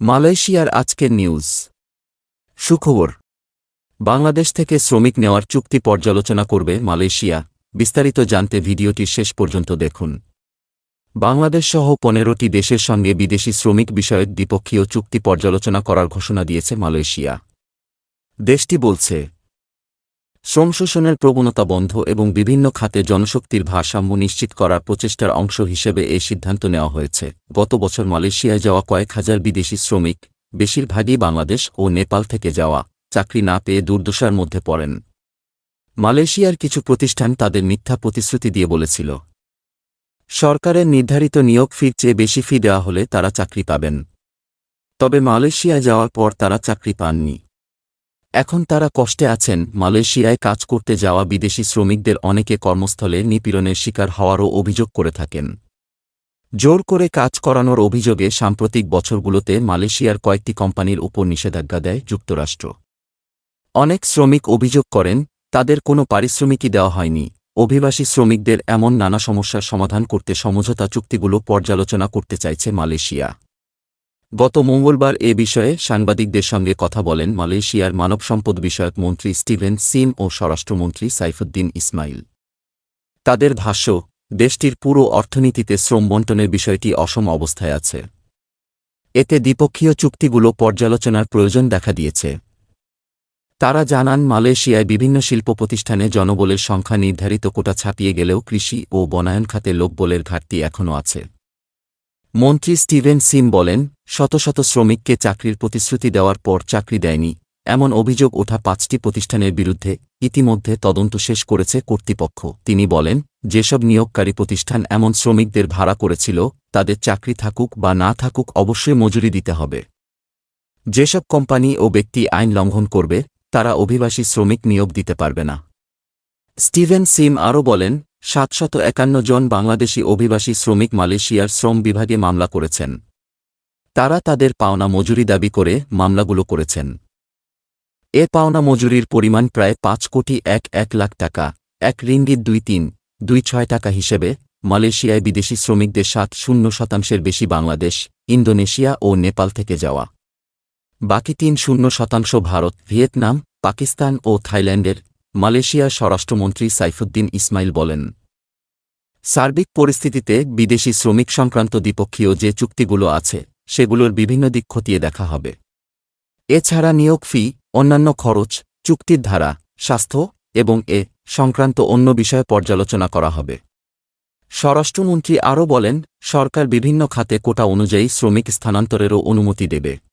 মালয়েশিয়ার আজকের নিউজ। সুখবর। বাংলাদেশ থেকে শ্রমিক নেওয়ার চুক্তি পর্যালোচনা করবে মালয়েশিয়া। বিস্তারিত জানতে ভিডিওটি শেষ পর্যন্ত দেখুন। বাংলাদেশ সহ পনেরোটি দেশের সঙ্গে বিদেশি শ্রমিক বিষয়ক দ্বিপক্ষীয় চুক্তি পর্যালোচনা করার ঘোষণা দিয়েছে মালয়েশিয়া। দেশটি বলছে শ্রম শোষণের প্রবণতা বন্ধ এবং বিভিন্ন খাতে জনশক্তির ভারসাম্য নিশ্চিত করার প্রচেষ্টার অংশ হিসেবে এই সিদ্ধান্ত নেওয়া হয়েছে। গত বছর মালয়েশিয়ায় যাওয়া কয়েক হাজার বিদেশি শ্রমিক, বেশিরভাগই বাংলাদেশ ও নেপাল থেকে যাওয়া, চাকরি না পেয়ে দুর্দশার মধ্যে পড়েন। মালয়েশিয়ার কিছু প্রতিষ্ঠান তাদের মিথ্যা প্রতিশ্রুতি দিয়ে বলেছিল। সরকারের নির্ধারিত নিয়োগ ফির চেয়ে বেশি ফি দেওয়া হলে তারা চাকরি পাবেন। তবে মালয়েশিয়ায় যাওয়ার পর তারা চাকরি পাননি। এখন তারা কষ্টে আছেন, মালয়েশিয়ায় কাজ করতে যাওয়া বিদেশি শ্রমিকদের অনেকে কর্মস্থলে নিপীড়নের শিকার হওয়ারও অভিযোগ করে থাকেন। জোর করে কাজ করানোর অভিযোগে সাম্প্রতিক বছরগুলোতে মালয়েশিয়ার কয়েকটি কোম্পানির উপর নিষেধাজ্ঞা দেয় যুক্তরাষ্ট্র। অনেক শ্রমিক অভিযোগ করেন, তাদের কোনো পারিশ্রমিকই দেওয়া হয়নি। অভিবাসী শ্রমিকদের এমন নানা সমস্যার সমাধান করতে সমঝোতা চুক্তিগুলো পর্যালোচনা করতে চাইছে মালয়েশিয়া। গত মঙ্গলবার এ বিষয়ে সাংবাদিকদের সঙ্গে কথা বলেন মালয়েশিয়ার মানব সম্পদ বিষয়ক মন্ত্রী স্টিভেন সিম ও স্বরাষ্ট্রমন্ত্রী সাইফুদ্দিন ইসমাইল। তাদের ভাষ্য, দেশটির পুরো অর্থনীতিতে শ্রম বন্টনের বিষয়টি অসম অবস্থায় আছে। এতে দ্বিপক্ষীয় চুক্তিগুলো পর্যালোচনার প্রয়োজন দেখা দিয়েছে। তারা জানান, মালয়েশিয়ায় বিভিন্ন শিল্প প্রতিষ্ঠানে জনবলের সংখ্যা নির্ধারিত কোটা ছাপিয়ে গেলেও কৃষি ও বনায়ন খাতে লোকবলের ঘাটতি এখনও আছে। মন্ত্রী স্টিভেন সিম বলেন শত শত শ্রমিককে চাকরির প্রতিশ্রুতি দেওয়ার পর চাকরি দেয়নি। এমন অভিযোগ ওঠা পাঁচটি প্রতিষ্ঠানের বিরুদ্ধে ইতিমধ্যে তদন্ত শেষ করেছে কর্তৃপক্ষ। তিনি বলেন, যেসব নিয়োগকারী প্রতিষ্ঠান এমন শ্রমিকদের ভাড়া করেছিল, তাদের চাকরি থাকুক বা না থাকুক অবশ্যই মজুরি দিতে হবে। যেসব কোম্পানি ও ব্যক্তি আইন লঙ্ঘন করবে, তারা অভিবাসী শ্রমিক নিয়োগ দিতে পারবে না। স্টিভেন সিম আরও বলেন, সাতশত একান্ন জন বাংলাদেশি অভিবাসী শ্রমিক মালয়েশিয়ার শ্রম বিভাগে মামলা করেছেন। তারা তাদের পাওনা মজুরি দাবি করে মামলাগুলো করেছেন। এ পাওনা মজুরির পরিমাণ প্রায় পাঁচ কোটি এক এক লাখ টাকা। এক রিঙ্গিত দুই তিন, দুই ছয় টাকা হিসেবে মালয়েশিয়ায় বিদেশি শ্রমিকদের সাত শূন্য শতাংশের বেশি বাংলাদেশ, ইন্দোনেশিয়া ও নেপাল থেকে যাওয়া। বাকি তিন শূন্য শতাংশ ভারত, ভিয়েতনাম, পাকিস্তান ও থাইল্যান্ডের, মালয়েশিয়ার স্বরাষ্ট্রমন্ত্রী সাইফুদ্দিন ইসমাইল বলেন। সার্বিক পরিস্থিতিতে বিদেশি শ্রমিক সংক্রান্ত দ্বিপক্ষীয় যে চুক্তিগুলো আছে সেগুলোর বিভিন্ন দিক খতিয়ে দেখা হবে। এছাড়া নিয়োগ ফি, অন্যান্য খরচ, চুক্তির ধারা, স্বাস্থ্য এবং এ সংক্রান্ত অন্য বিষয়ে পর্যালোচনা করা হবে। স্বরাষ্ট্রমন্ত্রী আরও বলেন, সরকার বিভিন্ন খাতে কোটা অনুযায়ী শ্রমিক স্থানান্তরেরও অনুমতি দেবে।